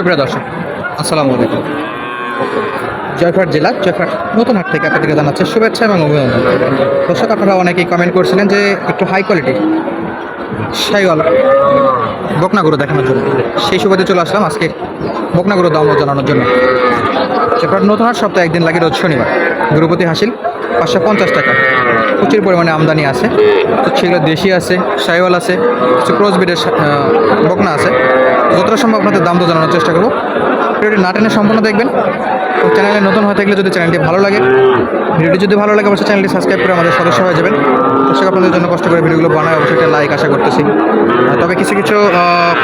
সুপ্রিয় দর্শক, আসসালামু আলাইকুম। জয়ফাট জেলা জয়ফাট নতুন হাট থেকে আপনাদেরকে জানাচ্ছে শুভেচ্ছা এবং অভিনন্দন। দর্শক, আপনারা অনেকেই কমেন্ট করছিলেন যে একটু হাই কোয়ালিটি সাইওয়াল বকনাগুলো দেখানোর জন্য। সেই সুবাদে চলে আসলাম আজকে বকনাগুলো দাম জানানোর জন্য। জয়ফাট নতুন হাট সপ্তাহে একদিন লাগে রোজ শনিবার। গুরুপতি হাসিল, পাঁচশো পঞ্চাশ টাকা। প্রচুর পরিমাণে আমদানি আছে। তো সেগুলো দেশি আছে সাইওয়াল আছে, কিছু ক্রস বিডের বকনা আছে। যতটা সম্ভব আপনাদের দাম তো জানানোর চেষ্টা করব। ভিডিওটি না টেনে সম্পূর্ণ দেখবেন। চ্যানেলে নতুন হয়ে থাকলে যদি চ্যানেলটি ভালো লাগে, ভিডিওটি যদি ভালো লাগে, অবশ্যই চ্যানেলটি সাবস্ক্রাইব করে আমাদের সদস্য হয়ে যাবেন। দর্শক, আপনাদের জন্য কষ্ট করে ভিডিওগুলো বানায় অবশ্যই একটা লাইক আশা করতেছি। তবে কিছু কিছু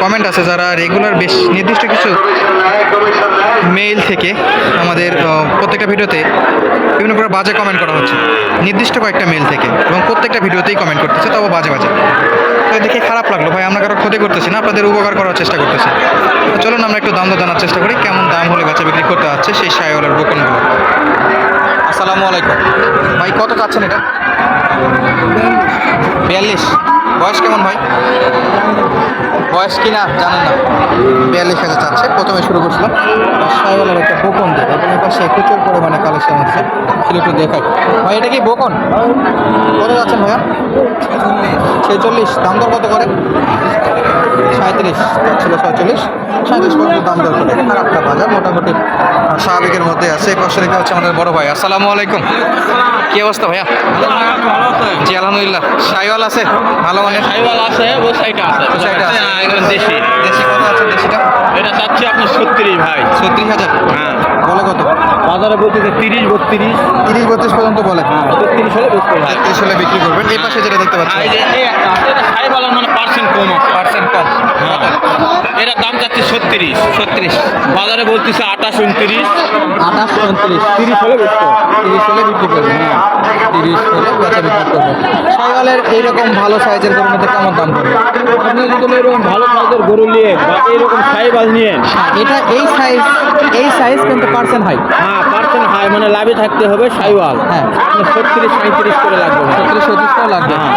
কমেন্ট আছে যারা রেগুলার বেশ নির্দিষ্ট কিছু মেইল থেকে আমাদের প্রত্যেকটা ভিডিওতে বিভিন্ন প্রকার বাজে কমেন্ট করা হচ্ছে। নির্দিষ্ট কয়েকটা মেইল থেকে এবং প্রত্যেকটা ভিডিওতেই কমেন্ট করতেছে তবে বাজে বাজে। তো দেখে খারাপ লাগল, ভাই, আমরা কারও ক্ষতি করতেছি না, আপনাদের উপকার করার চেষ্টা করতেছি। চলুন আমরা একটু দাম জানার চেষ্টা করি, কেমন দাম হলে বাচ্চা বিক্রি করতে হচ্ছে সেই সাইওয়ালের বোকনগুলো আসসালামু আলাইকুম। ভাই কত চাচ্ছেন এটা? বিয়াল্লিশ। বয়স কেমন ভাই? বয়স কি না জানেন না। বিয়াল্লিশ হাজার চাচ্ছে। প্রথমে শুরু করছিলাম। সাইওয়ালের একটা বোকন দিয়ে এবং এর পাশে প্রচুর পরিমাণে কালেকশন আছে। সেটা একটু দেখাই। ভাই এটা কি বোকন? কত যাচ্ছেন ভাইয়া? ছেচল্লিশ। দাম দর কত করে? সাঁত্রিশ ছিল ছয়চল্লিশ। সাঁত্রিশ পর্যন্ত দাম দর করে। খারাপ বাজার মোটামুটি স্বাভাবিকের মধ্যে আছে। এই পাশে রেখে হচ্ছে আমাদের বড় ভাই। আসসালামু আলাইকুম। কি অবস্থা ভাইয়া? জি আলহামদুলিল্লাহ। সাইওয়াল আছে? ভালো মানে? সাইওয়াল আছে ওই সাইডে আছে। এ আছে। হ্যাঁ, একদম দেশি। দেশি কত আছে দেশিটা? এটা চাচ্ছি আপনার ছত্রিশ ভাই। ছত্রিশ হাজার? হ্যাঁ। বলে কত? বাজারে বলতেছে তিরিশ বত্রিশ। তিরিশ বত্রিশ পর্যন্ত বলে। হ্যাঁ তেত্রিশ হলে তেত্রিশ হলে বিক্রি করবেন। এই পাশে যেটা দেখতে পাচ্ছি। আর এই যে এই একটা আছে, এটা সাইওয়ালের মানে পার্সেন্ট কম আছে। পার্সেন্ট কম। হ্যাঁ। এটা দাম চাচ্ছি ছত্রিশ ছত্রিশ। বাজারে বলতেছে আঠাশ উনত্রিশ। আঠাশ উনত্রিশ। তিরিশ হলে বিক্রি তিরিশ হলে বিক্রি হ্যাঁ হলে বিক্রি সাইওয়ালের এইরকম ভালো সাইজের গরুর মধ্যে কেমন দাম পড়বে? আপনি যদি এরকম ভালো সাইজের গরু নিয়ে বা এইরকম সাইবাল নিয়ে এটা এই সাইজ এই সাইজ কিন্তু পার্সেন্ট হাই। হ্যাঁ পার্সেন্ট হাই মানে লাভে থাকতে হবে সাইওয়াল। হ্যাঁ। ছত্রিশ সাঁত্রিশ করে লাগবে। সত্রিশটাও লাগবে। হ্যাঁ।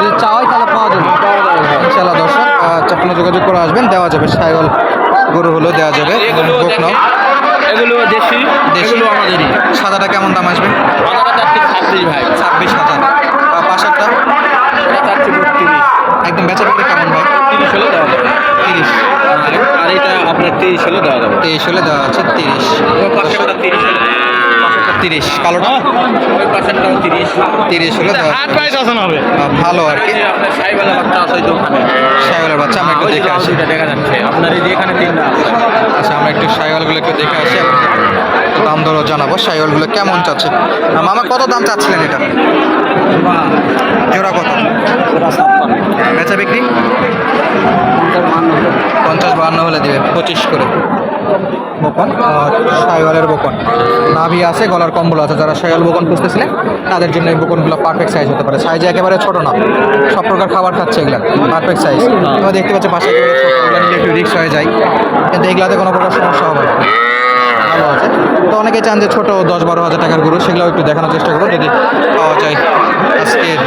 যদি চাওয়াই তাহলে পাওয়া যাবে। পাওয়া যাবে ইনশাল্লাহ দর্শক আপনারা যোগাযোগ করে আসবেন দেওয়া যাবে সাইওয়াল গরু হলেও দেওয়া যাবে। এগুলো দেশি এগুলো আমাদেরই। সাদাটা কেমন দাম আসবে? বাজারে ছাব্বিশ ভাই ছাব্বিশ হাজার। পাশেরটা এটা চাচ্ছি বত্রিশ একদম বেচা বিক্রি কেমন ভাই? তিরিশ হলে দেওয়া যাবে। তিরিশ। আর- এটা আপনার তিরিশ হলে দেওয়া যাবে। তেইশ হলে দেওয়া আছে তিরিশ। তিরিশ তিরিশ কালোটা? তিরিশ হলে হবে। ভালো আর কি। সাইওয়ালের বাচ্চা আমরা একটু দেখে আসি। দেখা যাচ্ছে আপনার এই যে এখানে তিনটা আচ্ছা আমরা একটু সাইওয়ালগুলো একটু দেখে আসি। দাম দরও জানাব সাইওয়ালগুলো কেমন চাচ্ছে? মামা কত দাম চাচ্ছিলেন এটা? জোড়া কত? বেচা বিক্রি? পঞ্চাশ বাহান্ন হলে দিবে, পঁচিশ করে। বকন, আর সাইওয়ালের বকন। নাভি আছে, গলার কম্বল আছে, যারা সাইওয়াল বকন খুঁজতেছিলেন তাদের জন্য এই বকনগুলো পারফেক্ট সাইজ হতে পারে। সাইজে একেবারে ছোট না, সব প্রকার খাবার খাচ্ছে এগুলো পারফেক্ট সাইজ এবার দেখতে পাচ্ছি, পাশে একটু রিক্স হয়ে যায়। কিন্তু এগুলাতে কোনো প্রকার সমস্যা হবে না। ভালো আছে। তো অনেকে চান যে ছোটো দশ বারো হাজার টাকার গরু সেগুলো একটু দেখানোর চেষ্টা করব, যদি পাওয়া যায়। আজকের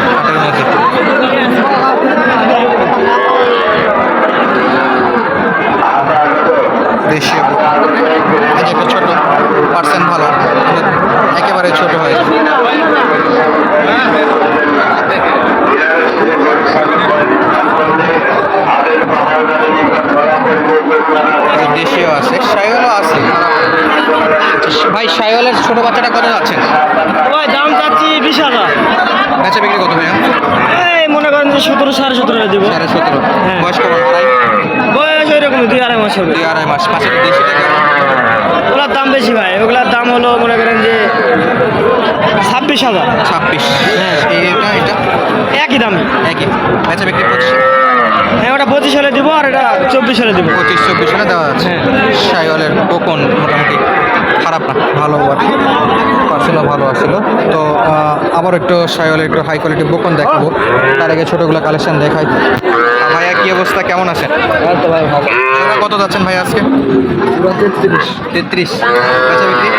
ছোট বাচ্চাটা কত যাচ্ছেন ওই দাম চাচ্ছি বিশ হাজার। বেচা বিক্রি কত ভাইয়া? এই মনে করেন যে সতেরো সাড়ে সতেরো দেবো। সাড়ে সতেরো। হ্যাঁ। বয়স কেমন আড়াই বয়স ওই রকম দুই আড়াই মাস হবে। দুই আড়াই মাস পাশে দেশিটা কেমন ওগুলার দাম বেশি ভাই ওগুলার দাম হলো মনে করেন যে ছাব্বিশ হাজার। ছাব্বিশ। হ্যাঁ। এটা এটা? একই দাম। একই। বেচা বিক্রি পঁচিশ। হ্যাঁ ওটা পঁচিশ হলে দিব আর এটা চব্বিশ হলে দিব। পঁচিশ চব্বিশ হলে দেওয়া যাচ্ছে। সাইওয়ালের কোকন মোটামুটি খারাপ না, ভালো আর পার্সেলও ভালো আসছিল তো আবার একটু সাইওয়ালের একটু হাই কোয়ালিটি বোকন দেখাবো। তার আগে ছোটোগুলো কালেকশন দেখাই। ভাইয়া, কি অবস্থা? কেমন আছেন? কত যাচ্ছেন ভাই আজকে? তেত্রিশ। তেত্রিশ বেচা বিক্রি?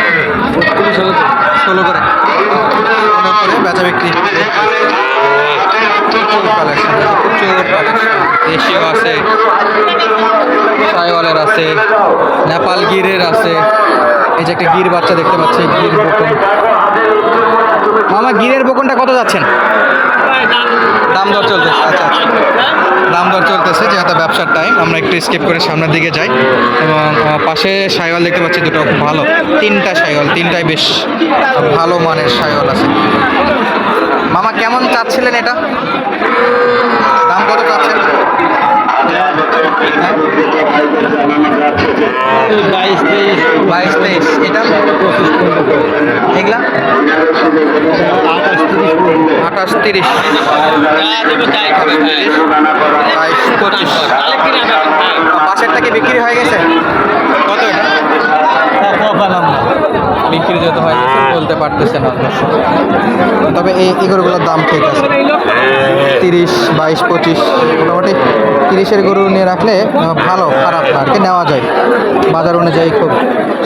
ষোলো করে। করে বেচা বিক্রি। কালেকশন কালেকশন দেশীয় আছে সাইওয়ালের আছে, নেপাল গিরের আছে। এই যে একটা গির বাচ্চা দেখতে পাচ্ছি, গির বকন। মামা, গিরের বকনটা কত যাচ্ছেন? দাম দর চলতেছে আচ্ছা আচ্ছা। দাম দর চলতেছে, যেহেতু ব্যবসার টাইম আমরা একটু স্কিপ করে সামনের দিকে যাই। এবং পাশে সাইওয়াল দেখতে পাচ্ছি, দুটো খুব ভালো। তিনটা সাইওয়াল তিনটাই বেশ ভালো মানের সাইওয়াল আছে। মামা, কেমন চাচ্ছিলেন এটা? দাম কত চাচ্ছেন হ্যাঁ? বাইশ তেইশ বাইশ, তেইশ, এটা? এগুলা? আঠাশ, তিরিশ। বাইশ, পঁচিশ। পাশেরটা কি বিক্রি হয়ে গেছে? কত বিক্রি যেতে হয় বলতে পারতেছে না তবে এই এগুলোগুলোর দাম ঠিক আছে। তিরিশ, বাইশ, পঁচিশ, মোটামুটি তিরিশের গরু নিয়ে রাখলে ভালো, খারাপ আর কি নেওয়া যায়। বাজার অনুযায়ী খুব।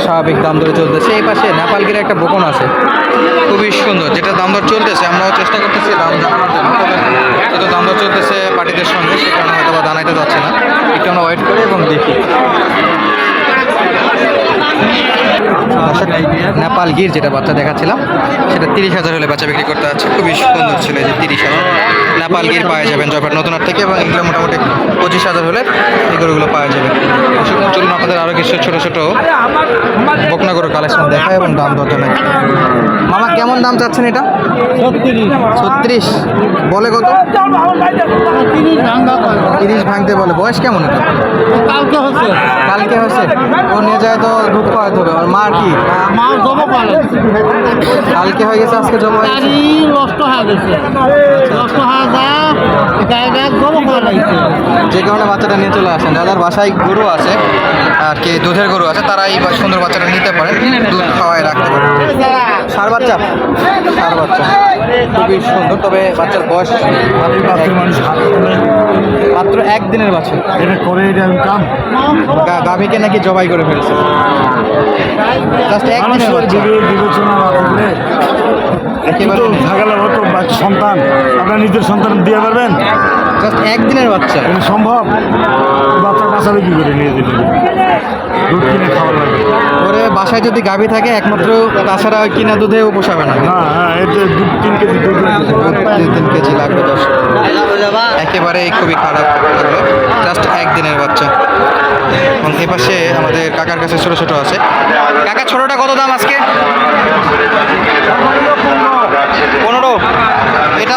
স্বাভাবিক দাম ধরে চলতেছে। এই পাশে নেপালগিরি একটা বোকন আছে। খুবই সুন্দর, যেটা দাম দর চলতেছে, আমরাও চেষ্টা করতেছি দাম জানানোর জন্য। তবে যেহেতু দাম দর চলতেছে পার্টিদের সঙ্গে, সে কারণে হয়তো বা জানাইতে যাচ্ছে না। একটু আমরা ওয়েট করি এবং দেখি। নেপাল গির যেটা বাচ্চা দেখাচ্ছিলাম, সেটা তিরিশ হাজার হলে বাচ্চা বিক্রি করতে যাচ্ছে। খুবই সুন্দর ছিল যে তিরিশ হাজার। নেপাল গির পাওয়া যাবেন জয়পাট নতুনহাট থেকে এবং এগুলো মোটামুটি পঁচিশ হাজার হলে এই গরুগুলো পাওয়া যাবে। চলুন আপনাদের আরও কিছু ছোটো ছোটো বকনা গরুর কালেকশন দেখা এবং দাম দর জানাই। মামা কেমন দাম চাচ্ছেন এটা? ছত্রিশ। বলে কত? তিরিশ ভাঙতে বলে। বয়স কেমন এটা? কালকে হচ্ছে। কালকে হয়েছে ও নিয়ে যায় তো দুঃখ হয়তো হবে ওর মার কি? মাল জমা পালে কালকে হয়ে গেছে আজকে জমা হয়ে গেছে? গাড়ি নষ্ট হয়ে গেছে। নষ্ট হয়ে যায় গায়ে গায়ে জমা করা লাগছে। যে কারণে বাচ্চাটা নিয়ে চলে আসেন। দাদার বাসায় গরু আছে। আর কি দুধের গরু আছে তারা এই সুন্দর বাচ্চাটা নিতে পারে দুধ খাওয়ায় রাখতে পারে। সার বাচ্চা? সার বাচ্চা। খুবই সুন্দর তবে বাচ্চার বয়স মাত্র একদিনের বাচ্চা এটা করে এটা কাম গা- গাভীকে নাকি জবাই করে ফেলছে। জাস্ট একদিনের বাচ্চা। বিবে- বিবেচনা না একেবারে সন্তান আপনার নিজের সন্তান দিয়ে পারবেন? জাস্ট একদিনের বাচ্চা। সম্ভব? বাচ্চা বাঁচাবে কি করে নিয়ে দিলে দুধ কিনে খাওয়া লাগবে ওরে বাসায় যদি গাভী থাকে একমাত্র তাছাড়া কিনা দুধেও পোষাবে না। হ্যাঁ এতে দু তিন কেজি দুধ। দুধ দুই তিন কেজি লাগবে দশ। একেবারেই খুবই খারাপ লাগল। জাস্ট একদিনের বাচ্চা। এবং এ পাশে আমাদের কাকার কাছে ছোট ছোট আছে কাকা ছোটটা কত দাম আজকে পনেরো এটা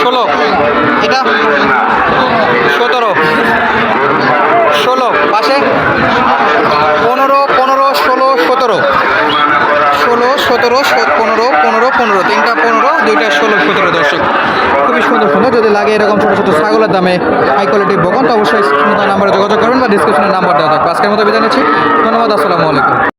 ষোলো এটা সতেরো ষোলো পাশে পনেরো পনেরো ষোলো সতেরো। ষোলো, সতেরো পনেরো পনেরো পনেরো। তিনটা পনেরো, দুইটা ষোলো, সতেরো দর্শক। খুবই সুন্দর সুন্দর যদি লাগে এরকম ছোটো ছোটো ছাগলের দামে হাই কোয়ালিটি বকন তো অবশ্যই নাম্বারে যোগাযোগ করবেন বা ডিসক্রিপশনের নাম্বার দেওয়া থাকবে। আজকের মতো বিদায় নিচ্ছি। ধন্যবাদ, আসসালামু আলাইকুম।